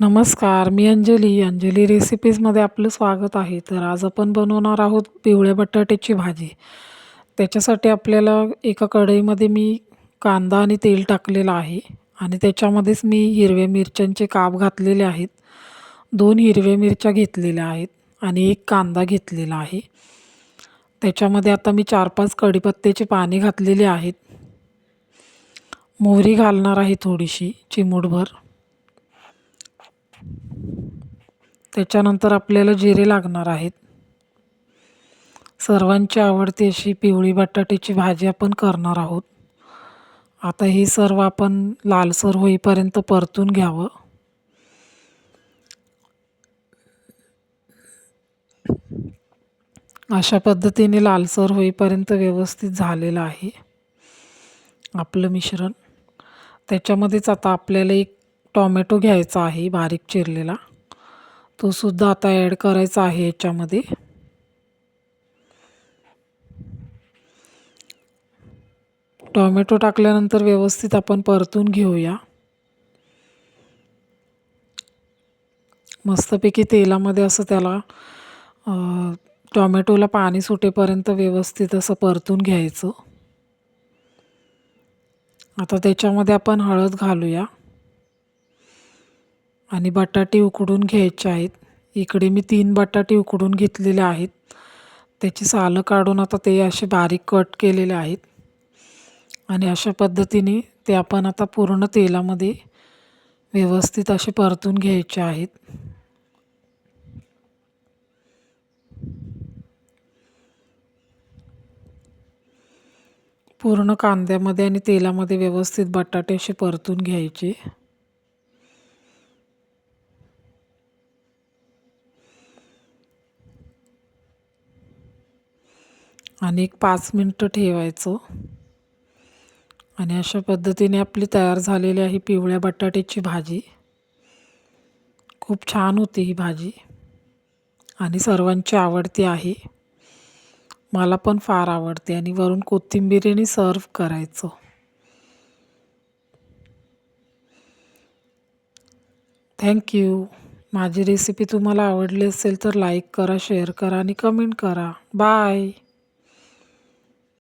नमस्कार मी अंजली. अंजली रेसिपीजमध्ये आपलं स्वागत आहे. तर आज आपण बनवणार आहोत पिवळ्या बटाट्याची भाजी. त्याच्यासाठी आपल्याला एका कढईमध्ये मी कांदा आणि तेल टाकलेलं आहे आणि त्याच्यामध्येच मी हिरव्या मिरच्यांचे काप घातलेले आहेत. दोन हिरव्या मिरच्या घेतलेल्या आहेत आणि एक कांदा घेतलेला आहे. त्याच्यामध्ये आता मी चार पाच कढीपत्त्याचे पाने घातलेले आहेत. मोहरी घालणार आहे थोडीशी चिमूटभर. त्याच्यानंतर आपल्याला जिरे लागणार आहेत. सर्वांची आवडती अशी पिवळी बटाट्याची भाजी आपण करणार आहोत. आता हे सर्व आपण लालसर होईपर्यंत परतून घ्यावं. अशा पद्धतीने लालसर होईपर्यंत व्यवस्थित झालेलं आहे. आपलं मिश्रण. त्याच्यामध्येच आता आपल्याला एक टॉमॅटो घ्यायचा आहे बारीक चिरलेला. तो सुद्धा आता ॲड करायचा आहे याच्यामध्ये. टॉमॅटो टाकल्यानंतर व्यवस्थित आपण परतून घेऊया. मस्तपैकी तेलामध्ये असं त्याला टॉमॅटोला पाणी सुटेपर्यंत व्यवस्थित असं परतून घ्यायचं. आता त्याच्यामध्ये आपण हळद घालूया. आणि बटाटे उकडून घ्यायचे आहेत. इकडे मी तीन बटाटे उकडून घेतलेले आहेत. त्याची सालं काढून आता ते असे बारीक कट केलेले आहेत. आणि अशा पद्धतीने ते आपण आता पूर्ण तेलामध्ये व्यवस्थित असे परतून घ्यायचे आहेत. पूर्ण कांद्यामध्ये आणि तेलामध्ये व्यवस्थित बटाटे असे परतून घ्यायचे. आणि एक पाच मिनटं ठेवायचं. आणि अशा पद्धतीने आपली तयार झालेली आहे पिवळ्या बटाट्याची भाजी. खूप छान होती ही भाजी. आणि सर्वांची आवडती आहे. मला पण फार आवडते आणि वरून कोथिंबिरीने सर्व करायचं. थँक्यू माझी रेसिपी तुम्हाला आवडली असेल तर लाईक करा शेअर करा आणि कमेंट करा. बाय